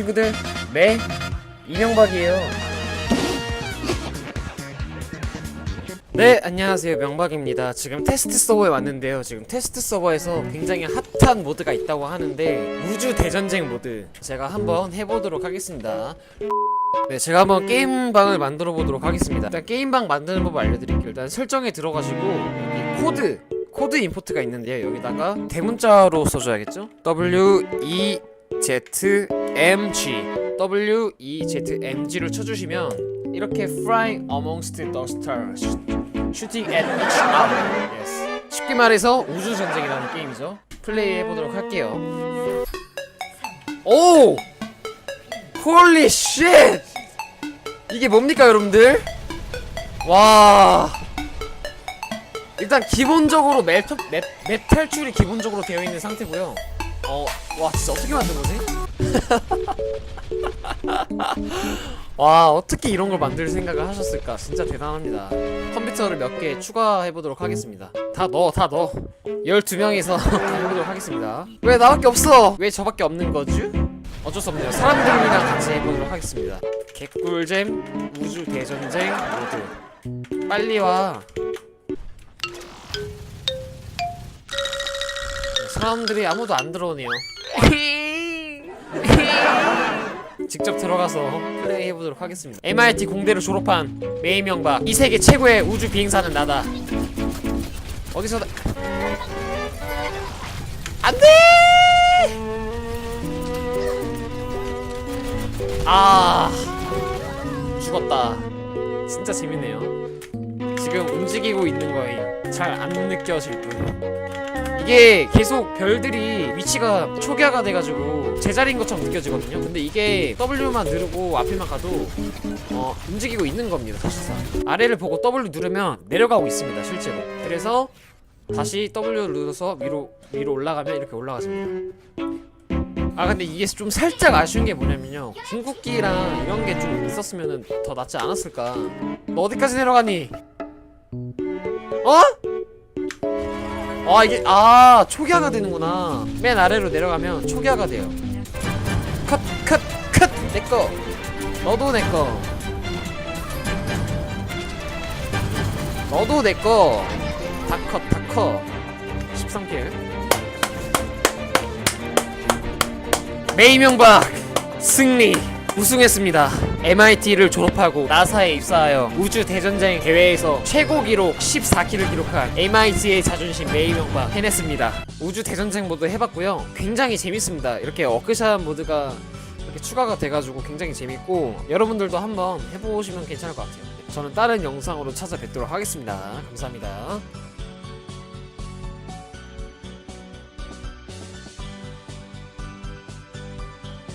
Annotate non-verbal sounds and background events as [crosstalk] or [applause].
친구들 네 이명박이에요. 네 안녕하세요. 명박입니다. 지금 테스트 서버에 왔는데요. 지금 테스트 서버에서 굉장히 핫한 모드가 있다고 하는데 우주 대전쟁 모드. 제가 한번 해보도록 하겠습니다. 네 제가 한번 게임방을 만들어 보도록 하겠습니다. 일단 게임방 만드는 법 알려드릴게요. 일단 설정에 들어가시고 여기 코드 코드 임포트가 있는데요. 여기다가 대문자로 써줘야겠죠? W E Z M G W E Z M G를 쳐주시면 이렇게 Flying amongst the stars Shooting at other yes. 쉽게 말해서 우주 전쟁이라는 게임이죠 플레이 해 보도록 할게요 오! 홀리 쉣! 이게 뭡니까 여러분들? 와 일단 기본적으로 맵, 맵, 맵 탈출이 기본적으로 되어 있는 상태고요 어, 와 진짜 어떻게 만든 거지? [laughs] 와 어떻게 이런 걸 만들 생각을 하셨을까? 진짜 대단합니다. 컴퓨터를 몇 개 추가해 보도록 하겠습니다. 다 넣어 다 넣어. 12명이서 해보도록 [laughs] 하겠습니다. 왜 나밖에 없어? 왜 저밖에 없는 거지? 어쩔 수 없네요. 사람들이랑 같이 해보도록 하겠습니다. 개꿀잼 우주 대전쟁 모드 빨리 와 사람들이 아무도 안 들어오네요. 직접 들어가서 플레이 해보도록 하겠습니다. MIT 공대를 졸업한 메이명박 이 세계 최고의 우주 비행사는 나다. 어디서 나... 안돼! 아 죽었다. 진짜 재밌네요. 지금 움직이고 있는 거예요 잘 안 느껴질 뿐 이게 계속 별들이 위치가 초기화가 돼가지고 제자리인 것처럼 느껴지거든요. 근데 이게 W만 누르고 앞에만 가도 어, 움직이고 있는 겁니다 사실상. 아래를 보고 W 누르면 내려가고 있습니다 실제로. 그래서 다시 W 눌러서 위로 위로 올라가면 이렇게 올라가집니다. 아 근데 이게 좀 살짝 아쉬운 게 뭐냐면요. 궁극기랑 이런 게 좀 있었으면 더 낫지 않았을까. 너 어디까지 내려가니? 어? 아 이게 아 초기화가 되는구나. 맨 아래로 내려가면 초기화가 돼요. 컷컷컷! 내꺼 너도 내꺼 너도 내꺼 다컷 다컷! 13킬. 메이명박 승리 우승했습니다. MIT를 졸업하고 나사에 입사하여 우주 대전쟁 대회에서 최고 기록 14킬을 기록한 MIT의 자존심 메이명박 해냈습니다. 우주 대전쟁 모드 해봤고요. 굉장히 재밌습니다. 이렇게 워크샵 모드가 이렇게 추가가 돼가지고 굉장히 재밌고 여러분들도 한번 해보시면 괜찮을 것 같아요. 저는 다른 영상으로 찾아뵙도록 하겠습니다. 감사합니다.